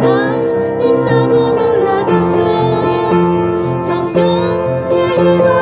나 빛나고 놀라겠어 성령의 은혜